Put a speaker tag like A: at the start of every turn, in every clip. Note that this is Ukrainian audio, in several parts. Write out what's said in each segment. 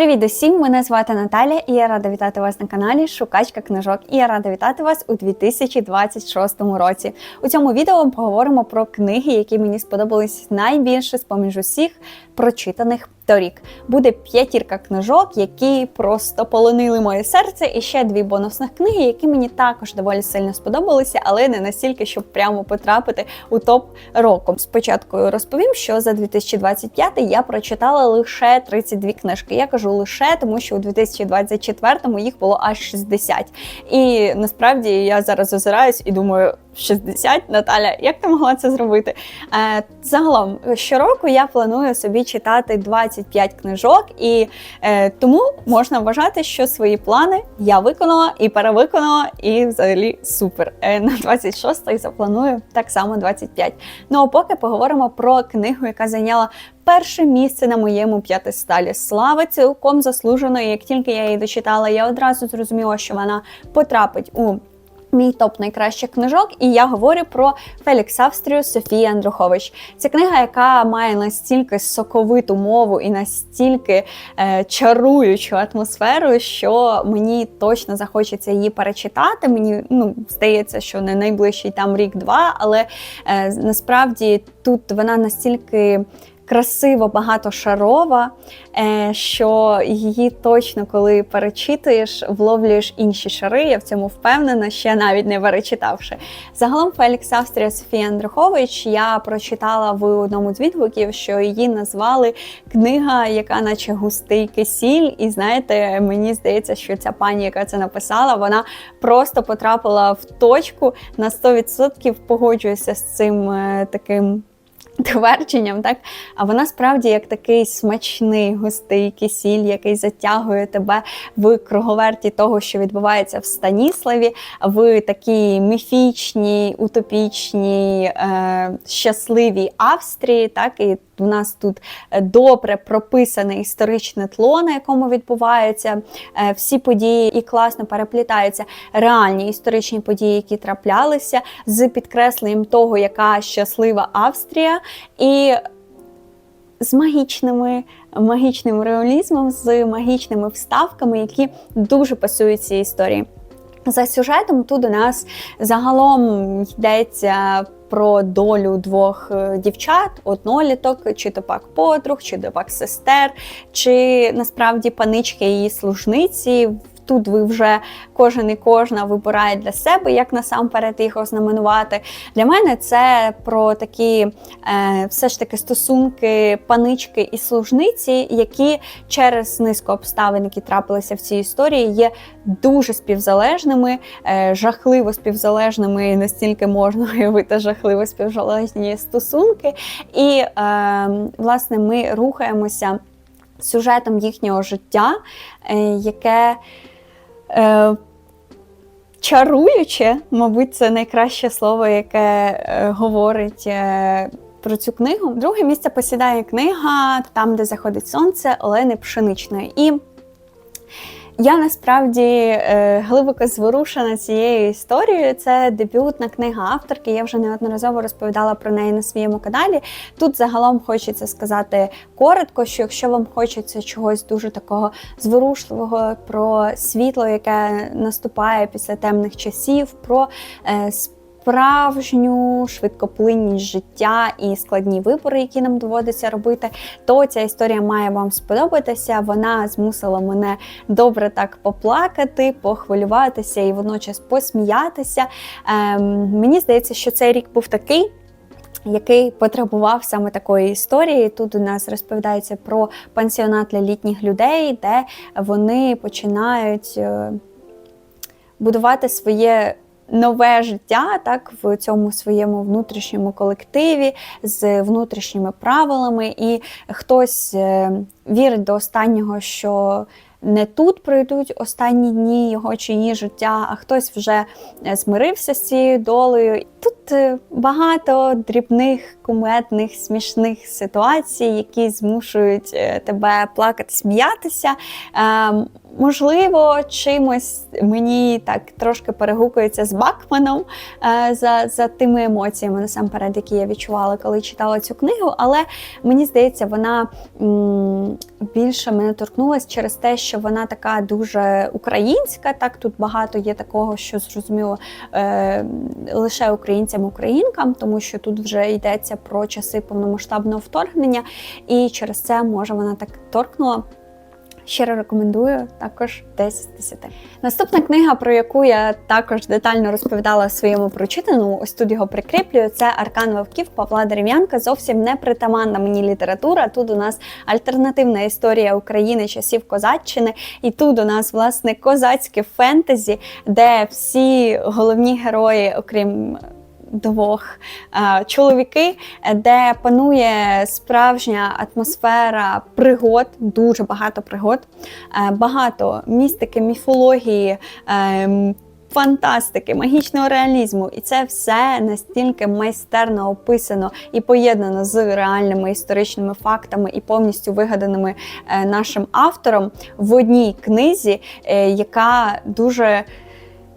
A: Привіт усім! Мене звати Наталя, і я рада вітати вас на каналі Шукачка книжок. І я рада вітати вас у 2026 році. У цьому відео ми поговоримо про книги, які мені сподобались найбільше з поміж усіх прочитаних торік. Буде п'ятірка книжок, які просто полонили моє серце, і ще дві бонусних книги, які мені також доволі сильно сподобалися, але не настільки, щоб прямо потрапити у топ року. Спочатку розповім, що за 2025 я прочитала лише 32 книжки. Я кажу лише, тому що у 2024 їх було аж 60. І насправді я зараз озираюсь і думаю. 60, Наталя, як ти могла це зробити? Е, Загалом, щороку я планую собі читати 25 книжок, і е, тому можна вважати, що свої плани я виконала і перевиконала, і взагалі супер. Е, на 26-й запланую так само 25. Ну а поки поговоримо про книгу, яка зайняла. Перше місце на моєму п'ятисталі слави цілком заслужено. І Як тільки я її дочитала, я одразу зрозуміла, що вона потрапить у Мій топ найкращих книжок, і я говорю про Фелікс Австрію Софії Андрухович. Це книга, яка має настільки соковиту мову і настільки е, чаруючу атмосферу, що мені точно захочеться її перечитати. Мені ну здається, що не найближчий там рік-два, але е, насправді тут вона настільки красиво багатошарова, е, що її точно, коли перечитуєш, вловлюєш інші шари. Я в цьому впевнена, ще навіть не перечитавши. Загалом Фелікс Австрія Софія Андрухович я прочитала в одному з відгуків, що її назвали книга, яка наче густий кисіль. І знаєте, мені здається, що ця пані, яка це написала, вона просто потрапила в точку на 100% погоджуюся з цим е, таким твердженням, так? А вона справді як такий смачний густий кисіль, який затягує тебе в круговерті того, що відбувається в Станіславі, в такій міфічній, утопічній, е, щасливій Австрії, так, і у нас тут е, добре прописане історичне тло, на якому відбуваються е, всі події, і класно переплітаються реальні історичні події, які траплялися, з підкресленням того, яка щаслива Австрія, і з магічними. Магічним реалізмом, з магічними вставками, які дуже пасують цій історії. За сюжетом тут у нас загалом йдеться про долю двох е, дівчат, одноліток, чи то пак подруг, чи то пак сестер, чи насправді панички її служниці. Тут ви вже кожен і кожна вибирає для себе, як насамперед їх ознаменувати. Для мене це про такі е, все ж таки стосунки панички і служниці, які через низку обставин, які трапилися в цій історії, є дуже співзалежними, е, жахливо співзалежними, настільки можна уявити жахливо співзалежні стосунки. І, е, власне, ми рухаємося сюжетом їхнього життя, яке е, чаруюче, мабуть, це найкраще слово, яке е, говорить. Е, про цю книгу. Друге місце посідає книга Там, де заходить сонце Олени Пшеничної. І я насправді е, глибоко зворушена цією історією. Це дебютна книга авторки. Я вже неодноразово розповідала про неї на своєму каналі. Тут загалом хочеться сказати коротко, що якщо вам хочеться чогось дуже такого зворушливого, про світло, яке наступає після темних часів, про е, справжню швидкоплинність життя і складні вибори, які нам доводиться робити, то ця історія має вам сподобатися. Вона змусила мене добре так поплакати, похвилюватися і водночас посміятися. Ем, Мені здається, що цей рік був такий. Який потребував саме такої історії. Тут у нас розповідається про пансіонат для літніх людей, де вони починають е, будувати своє нове життя так в цьому своєму внутрішньому колективі з внутрішніми правилами, і хтось е, вірить до останнього, що не тут пройдуть останні дні його чи її життя, а хтось вже е, змирився з цією долею. Тут е, багато дрібних, кумедних, смішних ситуацій, які змушують тебе плакати, сміятися. Ем, Можливо, чимось мені так трошки перегукується з Бакманом е, за за тими емоціями, насамперед, які я відчувала, коли читала цю книгу. Але мені здається, вона більше мене торкнулася через те, що вона така дуже українська. Так тут багато є такого, що зрозуміло е, лише українцям-українкам, тому що тут вже йдеться про часи повномасштабного вторгнення, і через це може вона так торкнула. Щиро рекомендую також 10 з 10. Наступна книга, про яку я також детально розповідала в своєму прочитаному, ось тут його прикріплюю. Це Аркан Вовків Павла Дерев'янка. Зовсім не притаманна мені література. Тут у нас альтернативна історія України часів козаччини, і тут у нас власне козацьке фентезі, де всі головні герої, окрім двох е, чоловіки, де панує справжня атмосфера пригод, дуже багато пригод, е, багато містики, міфології. Е, Фантастики, магічного реалізму, і це все настільки майстерно описано і поєднано з реальними історичними фактами і повністю вигаданими нашим автором в одній книзі, яка дуже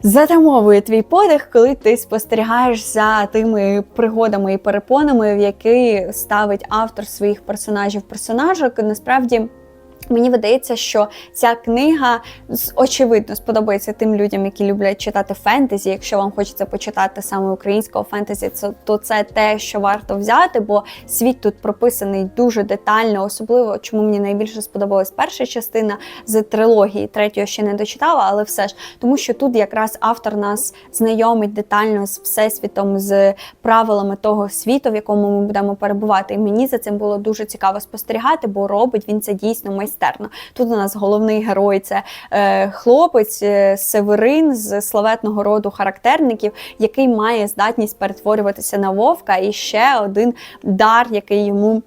A: затамовує твій подих, коли ти спостерігаєш за тими пригодами і перепонами, в які ставить автор своїх персонажів персонажок. Насправді. Мені видається, що ця книга очевидно сподобається тим людям, які люблять читати фентезі. Якщо вам хочеться почитати саме українського фентезі, то це те, що варто взяти, бо світ тут прописаний дуже детально, особливо чому мені найбільше сподобалась перша частина з трилогії. Третю ще не дочитала, але все ж тому, що тут якраз автор нас знайомить детально з всесвітом, з правилами того світу, в якому ми будемо перебувати. І мені за цим було дуже цікаво спостерігати, бо робить він це дійсно майстерно майстерно. Тут у нас головний герой це е, хлопець е, Северин з славетного роду характерників, який має здатність перетворюватися на вовка, і ще один дар, який йому.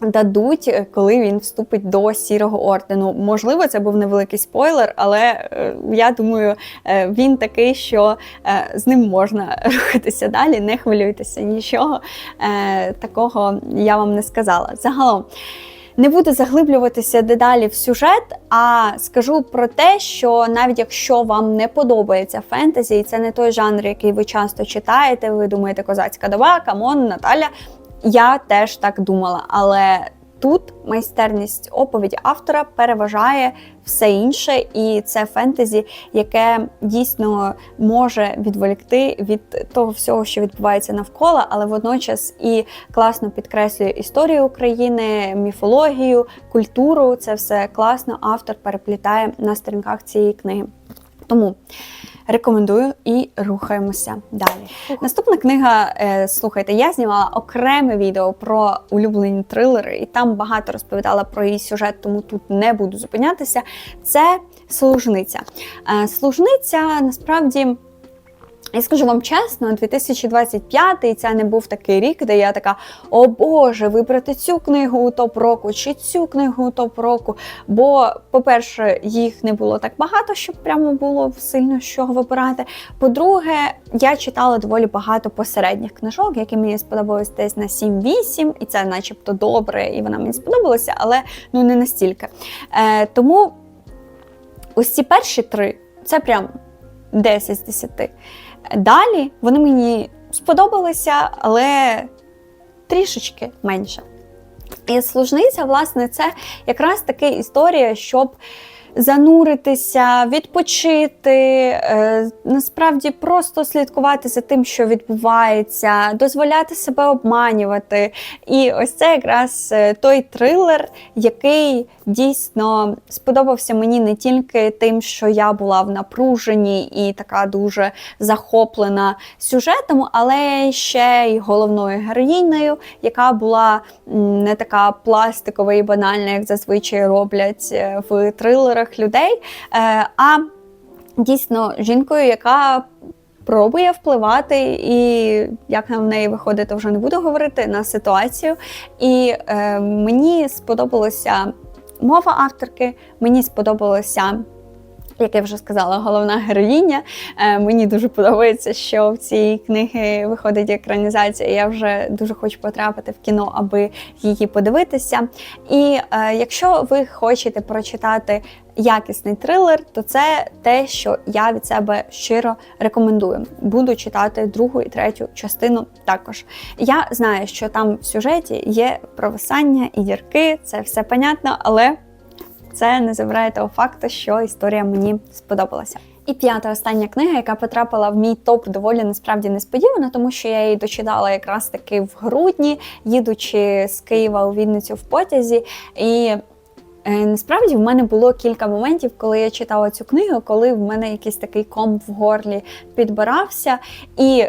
A: Дадуть, е, коли він вступить до сірого ордену. Можливо, це був невеликий спойлер, але е, я думаю, е, він такий, що з ним можна рухатися далі. Не хвилюйтеся, нічого такого я вам не сказала. Загалом. Не буду заглиблюватися дедалі в сюжет, а скажу про те, що навіть якщо вам не подобається фентезі, і це не той жанр, який ви часто читаєте, ви думаєте, козацька доба, камон, Наталя. Я теж так думала, але Тут майстерність оповіді автора переважає все інше, і це фентезі, яке дійсно може відволікти від того всього, що відбувається навколо, але водночас і класно підкреслює історію України, міфологію, культуру. Це все класно автор переплітає на сторінках цієї книги. Тому рекомендую і рухаємося далі. Наступна книга, е, слухайте, я знімала окреме відео про улюблені трилери, і там багато розповідала про її сюжет, тому тут не буду зупинятися. Це служниця. Е, служниця насправді. Я скажу вам чесно, 2025 це не був такий рік, де я така: о Боже, вибрати цю книгу у топ року чи цю книгу у топ року. Бо, по-перше, їх не було так багато, щоб прямо було сильно з чого вибирати. По-друге, я читала доволі багато посередніх книжок, які мені сподобались десь на 7-8, і це, начебто, добре, і вона мені сподобалася, але ну не настільки. Е, Тому ось ці перші три це прям 10 з 10. Далі вони мені сподобалися, але трішечки менше. І служниця, власне, це якраз таки історія, щоб зануритися, відпочити, е, насправді просто слідкувати за тим, що відбувається, дозволяти себе обманювати. І ось це якраз е, той трилер, який дійсно сподобався мені не тільки тим, що я була в напруженні і така дуже захоплена сюжетом, але ще й головною героїнею, яка була не така пластикова і банальна, як зазвичай роблять е, в трилерах інших людей, е, а дійсно жінкою, яка пробує впливати, і як на в неї виходить, то вже не буду говорити на ситуацію. І е, мені сподобалася мова авторки, мені сподобалося Як я вже сказала, головна героїня. Е, мені дуже подобається, що в цій книги виходить екранізація. Я вже дуже хочу потрапити в кіно, аби її подивитися. І е, якщо ви хочете прочитати якісний трилер, то це те, що я від себе щиро рекомендую. Буду читати другу і третю частину також. Я знаю, що там в сюжеті є провисання і дірки, це все понятно, але це не забирає того факту, що історія мені сподобалася. І п'ята остання книга, яка потрапила в мій топ доволі насправді несподівано, тому що я її дочитала якраз таки в грудні, їдучи з Києва у Вінницю в потязі. І е, насправді в мене було кілька моментів, коли я читала цю книгу, коли в мене якийсь такий ком в горлі підбирався. І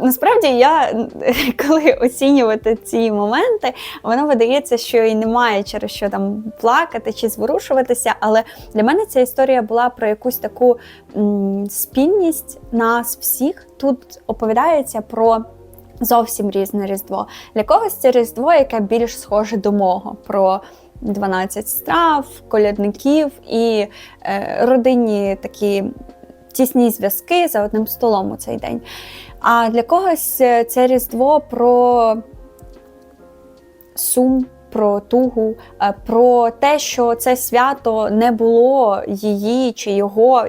A: Насправді я, коли оцінювати ці моменти, воно видається, що і немає через що там плакати чи зворушуватися. Але для мене ця історія була про якусь таку спільність нас всіх. Тут оповідається про зовсім різне різдво. Для когось це різдво, яке більш схоже до мого. про 12 страв, колядників і е, родинні такі тісні зв'язки за одним столом у цей день. А для когось е, це Різдво про сум, про тугу, е, про те, що це свято не було її чи його.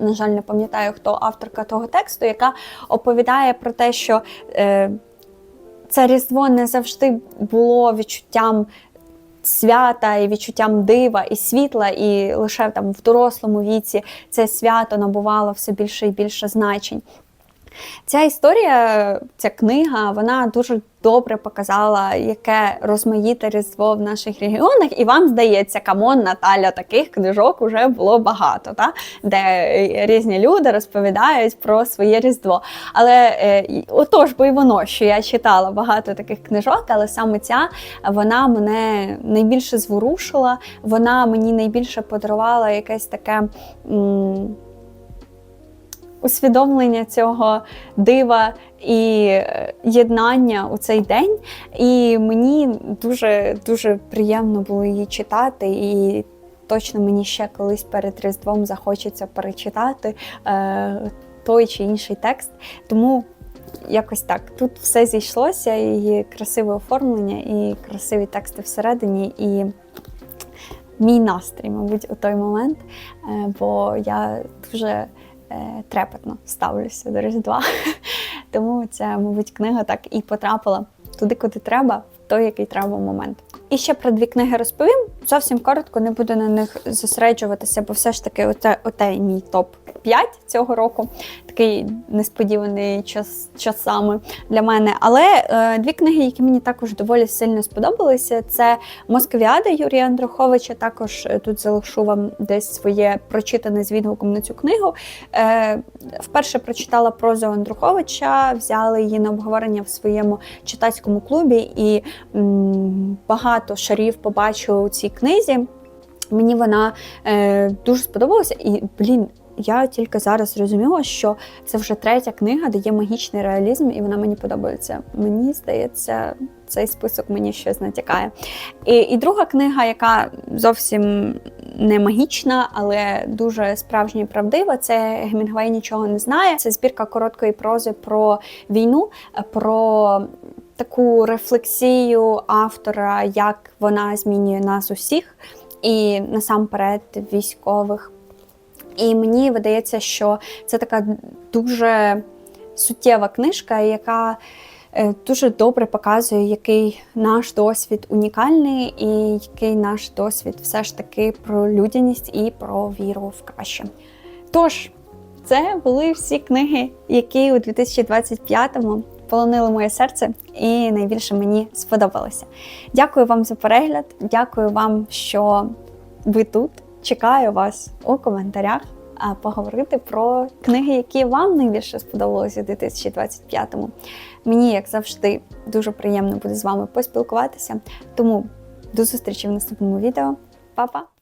A: На жаль, не пам'ятаю, хто авторка того тексту, яка оповідає про те, що е, це Різдво не завжди було відчуттям. Свята і відчуттям дива і світла, і лише там в дорослому віці це свято набувало все більше і більше значень. Ця історія, ця книга, вона дуже добре показала, яке розмаїте різдво в наших регіонах, і вам здається, камон, Наталя, таких книжок вже було багато, та? де різні люди розповідають про своє різдво. Але е, отож, бо й воно, що я читала багато таких книжок, але саме ця вона мене найбільше зворушила, вона мені найбільше подарувала якесь таке. М усвідомлення цього дива і е, єднання у цей день. І мені дуже дуже приємно було її читати. І точно мені ще колись перед Різдвом захочеться перечитати е, той чи інший текст. Тому. Якось так. Тут все зійшлося, і красиве оформлення, і красиві тексти всередині, і мій настрій, мабуть, у той момент. Е, бо я дуже трепетно ставлюся до Різдва. Тому ця, мабуть, книга так і потрапила туди, куди треба, в той, який треба момент. І ще про дві книги розповім. Зовсім коротко не буду на них зосереджуватися, бо все ж таки, оте, оте мій топ 5 цього року. Такий несподіваний час часами для мене. Але е, дві книги, які мені також доволі сильно сподобалися, це Москвіада Юрія Андруховича. Також е, тут залишу вам десь своє прочитане з відгуком на цю книгу. Е, Вперше прочитала прозу Андруховича, взяли її на обговорення в своєму читацькому клубі, і м, багато шарів побачила у цій книзі. Мені вона е, дуже сподобалася, і блін я тільки зараз зрозуміла, що це вже третя книга, де є магічний реалізм, і вона мені подобається. Мені здається, цей список мені щось натякає. І, і друга книга, яка зовсім не магічна, але дуже справжня і правдива, це Гемінгвей нічого не знає. Це збірка короткої прози про війну, про таку рефлексію автора, як вона змінює нас усіх. І насамперед військових і мені видається, що це така дуже суттєва книжка, яка е, дуже добре показує, який наш досвід унікальний, і який наш досвід все ж таки про людяність і про віру в краще. Тож, це були всі книги, які у 2025-му полонили моє серце і найбільше мені сподобалося. Дякую вам за перегляд, дякую вам, що ви тут. Чекаю вас у коментарях поговорити про книги, які вам найбільше сподобалися у 2025-му. Мені, як завжди, дуже приємно буде з вами поспілкуватися. Тому до зустрічі в наступному відео. Па-па!